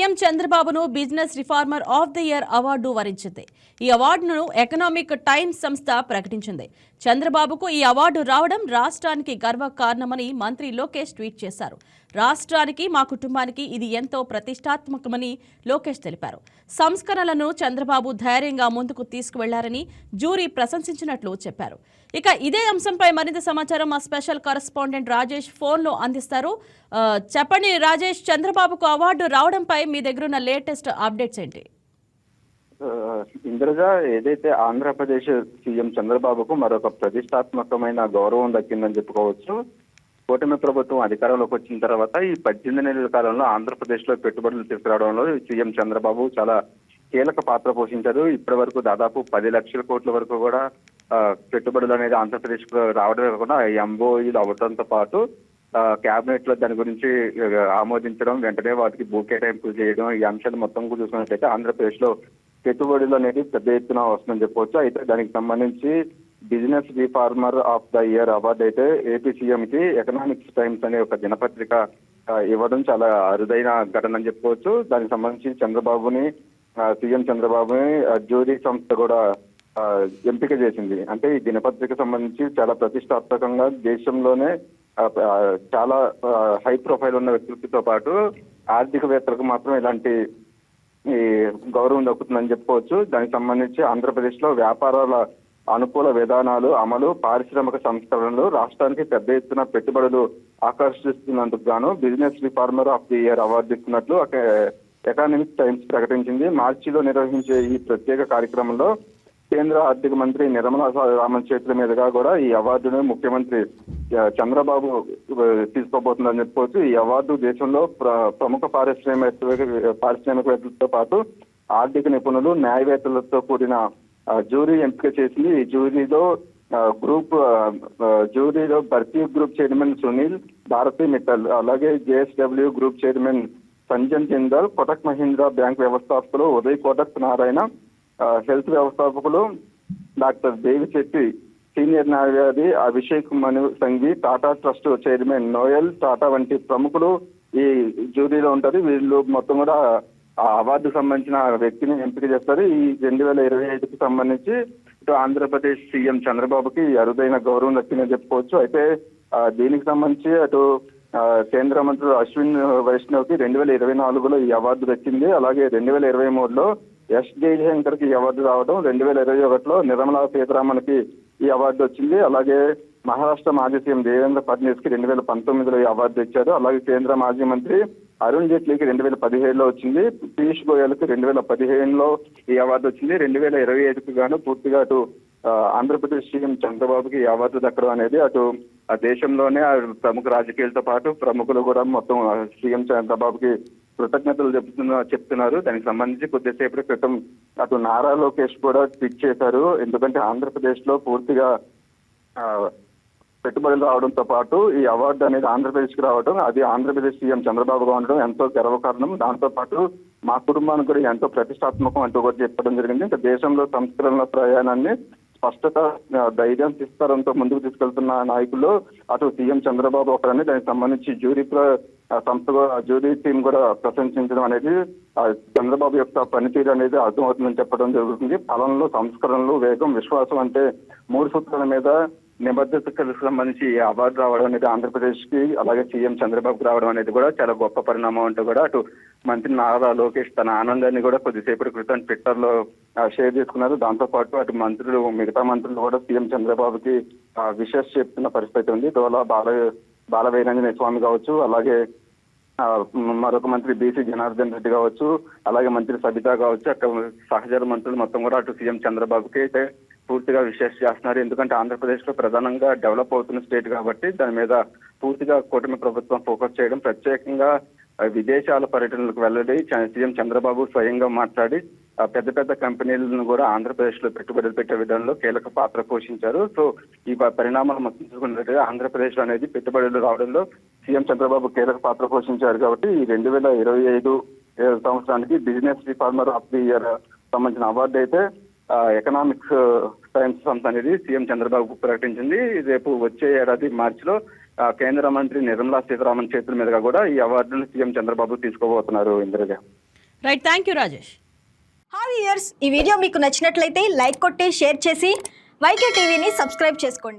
CM చంద్రబాబును business reformer of the year award వరించింది. ఈ అవార్డును ఎకనామిక్ టైమ్స్ సంస్థ ప్రకటించింది. చంద్రబాబుకు ఈ అవార్డు రావడం రాష్ట్రానికి గర్వ కారణమని మంత్రి లోకేష్ ట్వీట్ చేశారు. రాష్ట్రానికి మా కుటుంబానికి ఇది ఎంతో ప్రతిష్టాత్మకమని లోకేష్ తెలిపారు. సంస్కరణలను చంద్రబాబు ధైర్యంగా ముందుకు తీసుకువెళ్ళారని జూరీ ప్రశంసించినట్లు చెప్పారు. ఇక ఇదే అంశంపై మరింత సమాచారం మా స్పెషల్ కరస్పాండెంట్ రాజేష్ ఫోన్లో అందిస్తారు. చెప్పండి రాజేష్ చంద్రబాబుకు అవార్డు రావడంపై మీ దగ్గర ఉన్న లేటెస్ట్ అప్డేట్స్ ఏంటి? ఆ, ఇంద్రజ ఏదైతే ఆంధ్రప్రదేశ్ సీఎం చంద్రబాబుకు మరొక ప్రతిష్టాత్మకమైన గౌరవం దక్కిందని చెప్పుకోవచ్చు కూటమి ప్రభుత్వం అధికారంలోకి వచ్చిన తర్వాత ఈ పద్దెనిమిది నెలల కాలంలో ఆంధ్రప్రదేశ్లో పెట్టుబడులు తీసుకురావడంలో సీఎం చంద్రబాబు చాలా కీలక పాత్ర పోషించారు. ఇప్పటి వరకు దాదాపు పది లక్షల కోట్ల వరకు కూడా పెట్టుబడులు అనేది ఆంధ్రప్రదేశ్ రావడం రావడమే కాకుండా ఎంఓఈలు అవడంతో పాటు కేబినెట్లో దాని గురించి ఆమోదించడం వెంటనే వాటికి భూ కేటాయింపులు చేయడం ఈ అంశాలు మొత్తం కూడా చూసినట్లయితే ఆంధ్రప్రదేశ్లో పెట్టుబడులు అనేది పెద్ద ఎత్తున వస్తుందని చెప్పవచ్చు అయితే దానికి సంబంధించి business reformer of the year award అయితే ఏపీ సీఎం కి ఎకనామిక్స్ టైమ్స్ అనే ఒక దినపత్రిక ఇవ్వడం చాలా అరుదైన ఘటన అని చెప్పుకోవచ్చు దానికి సంబంధించి చంద్రబాబుని సీఎం చంద్రబాబుని జ్యూరీ సంస్థ కూడా ఎంపిక చేసింది. అంటే ఈ దినపత్రిక సంబంధించి చాలా ప్రతిష్టాత్మకంగా దేశంలోనే చాలా హై ప్రొఫైల్ ఉన్న వ్యక్తులతో పాటు ఆర్థికవేత్తలకు మాత్రం ఇలాంటి ఈ గౌరవం దక్కుతుందని చెప్పుకోవచ్చు. దానికి సంబంధించి ఆంధ్రప్రదేశ్లో వ్యాపారాల అనుకూల విధానాలు అమలు పారిశ్రామిక సంస్కరణలు రాష్ట్రానికి పెద్ద ఎత్తున పెట్టుబడులు ఆకర్షిస్తున్నందుకు గాను business reformer of the year award ఇస్తున్నట్లు ఎకానమిక్ టైమ్స్ ప్రకటించింది. మార్చిలో నిర్వహించే ఈ ప్రత్యేక కార్యక్రమంలో కేంద్ర ఆర్థిక మంత్రి నిర్మలా సీతారామన్ చేతుల మీదుగా కూడా ఈ అవార్డును ముఖ్యమంత్రి చంద్రబాబు తీసుకోబోతుందని చెప్పుకోవచ్చు. ఈ అవార్డు దేశంలో ప్ర- ప్రముఖ పారిశ్రామిక పారిశ్రామికవేత్తలతో పాటు ఆర్థిక నిపుణులు న్యాయవేత్తలతో కూడిన జ్యూరీ ఎంపిక చేసింది. ఈ జ్యూరీలో గ్రూప్ జ్యూరీలో భర్తీ గ్రూప్ చైర్మన్ సునీల్ భారతీ మిట్టల్ అలాగే JSW group chairman Sanjan Jindal Kotak Mahindra bank వ్యవస్థాపకులు ఉదయ్ కోటక్ నారాయణ హెల్త్ వ్యవస్థాపకులు డాక్టర్ దేవిశెట్టి సీనియర్ న్యాయవాది Abhishek Manu Singhvi Tata trust chairman Noel Tata వంటి ప్రముఖులు ఈ జ్యూరీలో ఉంటారు. వీళ్ళు మొత్తం కూడా ఆ అవార్డు సంబంధించిన వ్యక్తిని ఎంపిక చేస్తారు. ఈ రెండు వేల ఇరవై ఐదుకు సంబంధించి ఇటు ఆంధ్రప్రదేశ్ సీఎం చంద్రబాబుకి అరుదైన గౌరవం దక్కిందని చెప్పుకోవచ్చు. అయితే దీనికి సంబంధించి అటు కేంద్ర మంత్రులు అశ్విన్ వైష్ణవ్కి రెండు వేల ఇరవై నాలుగులో ఈ అవార్డు దక్కింది. అలాగే రెండు వేల ఇరవై మూడులో ఎస్ జయశంకర్కి ఈ అవార్డు రావడం రెండు వేల ఇరవై ఒకటిలో నిర్మలా సీతారామన్కి ఈ అవార్డు వచ్చింది. అలాగే మహారాష్ట్ర మాజీ సీఎం దేవేంద్ర ఫడ్నవీస్కి రెండు వేల పంతొమ్మిదిలో ఈ అవార్డు ఇచ్చారు అలాగే కేంద్ర మాజీ మంత్రి అరుణ్ జైట్లీకి రెండు వేల పదిహేడులో వచ్చింది. పీయూష్ గోయల్కు రెండు వేల పదిహేనులో ఈ అవార్డు వచ్చింది. రెండు వేల ఇరవై ఐదుకు గాను పూర్తిగా అటు ఆంధ్రప్రదేశ్ సీఎం చంద్రబాబుకి ఈ అవార్డు దక్కడం అనేది అటు ఆ దేశంలోనే ప్రముఖ రాజకీయాలతో పాటు ప్రముఖులు కూడా మొత్తం సీఎం చంద్రబాబుకి కృతజ్ఞతలు చెప్తున్నా చెప్తున్నారు. దానికి సంబంధించి కొద్దిసేపటి క్రితం అటు నారా లోకేష్ కూడా ట్వీట్ చేశారు. ఎందుకంటే ఆంధ్రప్రదేశ్లో పూర్తిగా పెట్టుబడులు రావడంతో పాటు ఈ అవార్డు అనేది ఆంధ్రప్రదేశ్కి రావడం అది ఆంధ్రప్రదేశ్ సీఎం చంద్రబాబుగా ఉండడం ఎంతో గర్వకారణం దాంతో పాటు మా కుటుంబానికి కూడా ఎంతో ప్రతిష్టాత్మకం అంటూ కూడా చెప్పడం జరిగింది. ఇంకా దేశంలో సంస్కరణల ప్రయాణాన్ని స్పష్టత ధైర్యం విస్తారంతో ముందుకు తీసుకెళ్తున్న నాయకులు అటు సీఎం చంద్రబాబు ఒకరని దానికి సంబంధించి జ్యూరీ సంస్థ జ్యూరీ టీం కూడా ప్రశంసించడం అనేది చంద్రబాబు యొక్క పనితీరు అనేది అర్థమవుతుందని చెప్పడం జరుగుతుంది. ఫలంలో సంస్కరణలు వేగం విశ్వాసం అంటే మూడు సూత్రాల మీద నిబద్ధతకు సంబంధించి ఈ అవార్డు రావడం అనేది ఆంధ్రప్రదేశ్కి అలాగే సీఎం చంద్రబాబుకు రావడం అనేది కూడా చాలా గొప్ప పరిణామం అంటూ కూడా అటు మంత్రి నారా లోకేష్ తన ఆనందాన్ని కూడా కొద్దిసేపటి క్రితం ట్విట్టర్లో షేర్ చేసుకున్నారు. దాంతో పాటు అటు మంత్రులు మిగతా మంత్రులు కూడా సీఎం చంద్రబాబుకి విషెస్ చెప్తున్న పరిస్థితి ఉంది. డోలా బాల బాల స్వామి కావచ్చు అలాగే మరొక మంత్రి బీసీ జనార్దన్ రెడ్డి కావచ్చు అలాగే మంత్రి సబితా కావచ్చు అక్కడ సహచర మంత్రులు మొత్తం కూడా అటు సీఎం చంద్రబాబుకి అయితే పూర్తిగా విశేష చేస్తున్నారు. ఎందుకంటే ఆంధ్రప్రదేశ్లో ప్రధానంగా డెవలప్ అవుతున్న స్టేట్ కాబట్టి దాని మీద పూర్తిగా కూటమి ప్రభుత్వం ఫోకస్ చేయడం ప్రత్యేకంగా విదేశాల పర్యటనలకు వెళ్ళడి సీఎం చంద్రబాబు స్వయంగా మాట్లాడి పెద్ద పెద్ద కంపెనీలను కూడా ఆంధ్రప్రదేశ్లో పెట్టుబడులు పెట్టే విధంలో కీలక పాత్ర పోషించారు. సో ఈ ప- పరిణామాలు మొత్తం చూసుకున్నట్లయితే ఆంధ్రప్రదేశ్లో అనేది పెట్టుబడులు రావడంలో సీఎం చంద్రబాబు కీలక పాత్ర పోషించారు కాబట్టి ఈ రెండు వేల ఇరవై ఐదు సంవత్సరానికి business reformer of the year సంబంధించిన అవార్డు అయితే ఎకనామిక్స్ టైమ్స్ సంస్థ అనేది సీఎం చంద్రబాబు ప్రకటించింది. రేపు వచ్చే ఏడాది మార్చిలో కేంద్ర మంత్రి నిర్మలా సీతారామన్ చేతుల మీదుగా కూడా ఈ అవార్డును సీఎం చంద్రబాబు తీసుకోబోతున్నారు Indiraja. Right thank you Rajesh. Hi years ఈ వీడియో మీకు నచ్చినట్లయితే లైక్ కొట్టి షేర్ చేసి వైకే టీవీని సబ్స్క్రైబ్ చేసుకోండి.